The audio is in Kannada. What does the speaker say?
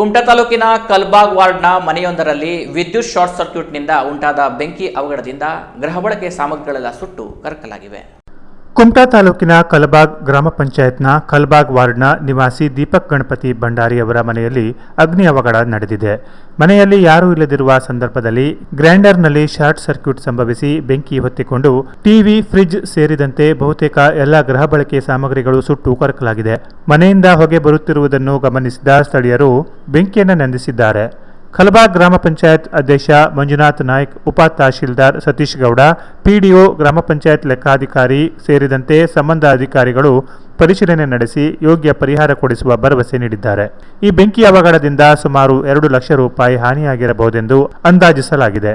ಕುಮಟಾ ತಾಲೂಕಿನ ಕಲ್ಬಾಗ್ ವಾರ್ಡ್ನ ಮನೆಯೊಂದರಲ್ಲಿ ವಿದ್ಯುತ್ ಶಾರ್ಟ್ ಸರ್ಕ್ಯೂಟ್ನಿಂದ ಉಂಟಾದ ಬೆಂಕಿ ಅವಘಡದಿಂದ ಗೃಹ ಬಳಕೆ ಸಾಮಗ್ರಿಗಳೆಲ್ಲ ಸುಟ್ಟು ಕರಕಲಾಗಿವೆ. ಕುಮಟಾ ತಾಲೂಕಿನ ಕಲಬಾಗ್ ಗ್ರಾಮ ಪಂಚಾಯತ್ನ ಕಲಬಾಗ್ ವಾರ್ಡ್ನ ನಿವಾಸಿ ದೀಪಕ್ ಗಣಪತಿ ಭಂಡಾರಿ ಅವರ ಮನೆಯಲ್ಲಿ ಅಗ್ನಿ ಅವಘಡ ನಡೆದಿದೆ. ಮನೆಯಲ್ಲಿ ಯಾರೂ ಇಲ್ಲದಿರುವ ಸಂದರ್ಭದಲ್ಲಿ ಗ್ರೈಂಡರ್ನಲ್ಲಿ ಶಾರ್ಟ್ ಸರ್ಕ್ಯೂಟ್ ಸಂಭವಿಸಿ ಬೆಂಕಿ ಹೊತ್ತಿಕೊಂಡು ಟಿವಿ, ಫ್ರಿಡ್ಜ್ ಸೇರಿದಂತೆ ಬಹುತೇಕ ಎಲ್ಲ ಗೃಹ ಬಳಕೆ ಸಾಮಗ್ರಿಗಳು ಸುಟ್ಟು ಕರಕಲಾಗಿದೆ. ಮನೆಯಿಂದ ಹೊಗೆ ಬರುತ್ತಿರುವುದನ್ನು ಗಮನಿಸಿದ ಸ್ಥಳೀಯರು ಬೆಂಕಿಯನ್ನು ನಂದಿಸಿದ್ದಾರೆ. ಖಲಬಾಗ್ ಗ್ರಾಮ ಪಂಚಾಯತ್ ಅಧ್ಯಕ್ಷ ಮಂಜುನಾಥ್ ನಾಯ್ಕ್, ಉಪ ತಹಶೀಲ್ದಾರ್ ಸತೀಶ್ ಗೌಡ, ಪಿಡಿಒ ಗ್ರಾಮ ಪಂಚಾಯತ್ ಲೆಕ್ಕಾಧಿಕಾರಿ ಸೇರಿದಂತೆ ಸಂಬಂಧ ಅಧಿಕಾರಿಗಳು ಪರಿಶೀಲನೆ ನಡೆಸಿ ಯೋಗ್ಯ ಪರಿಹಾರ ಕೊಡಿಸುವ ಭರವಸೆ ನೀಡಿದ್ದಾರೆ. ಈ ಬೆಂಕಿ ಅವಘಡದಿಂದ ಸುಮಾರು ಎರಡು ಲಕ್ಷ ರೂಪಾಯಿ ಹಾನಿಯಾಗಿರಬಹುದೆಂದು ಅಂದಾಜಿಸಲಾಗಿದೆ.